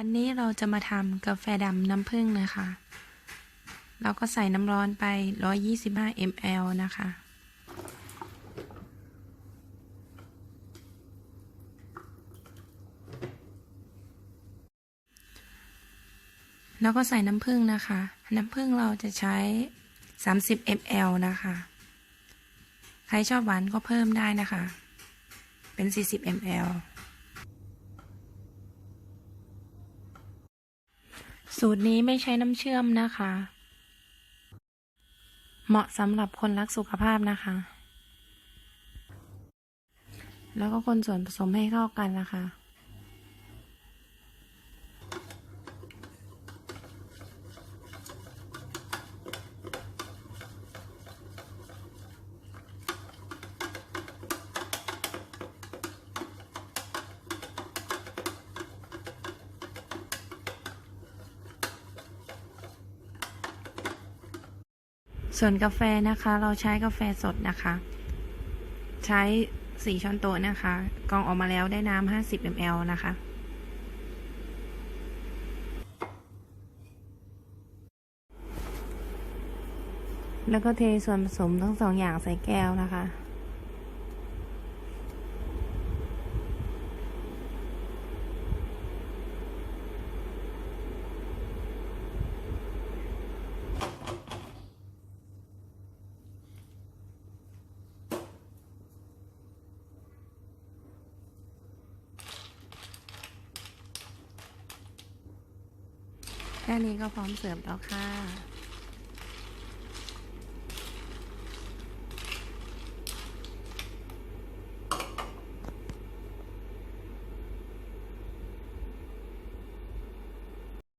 วันนี้เราจะมาทำกาแฟดำน้ำผึ้งนะคะ เราก็ใส่น้ำร้อนไป 125 ml นะคะ แล้วก็ใส่น้ำผึ้งนะคะ น้ำผึ้งเราจะใช้ 30 ml นะคะ ใครชอบหวานก็เพิ่มได้นะคะ เป็น 40 ml สูตรนี้ไม่ใช้น้ำเชื่อมนะคะ เหมาะสำหรับคนรักสุขภาพนะคะ แล้วก็คนส่วนผสมให้เข้ากันนะคะ ส่วนกาแฟนะคะ เราใช้กาแฟสดนะคะ ใช้สี่ช้อนโต๊ะนะคะกองออกมาแล้วได้น้ำห้าสิบมลนะคะ แล้วก็เทส่วนผสมทั้งสองอย่างใส่แก้วนะคะ แค่นี้ก็พร้อมเสิร์ฟแล้วค่ะ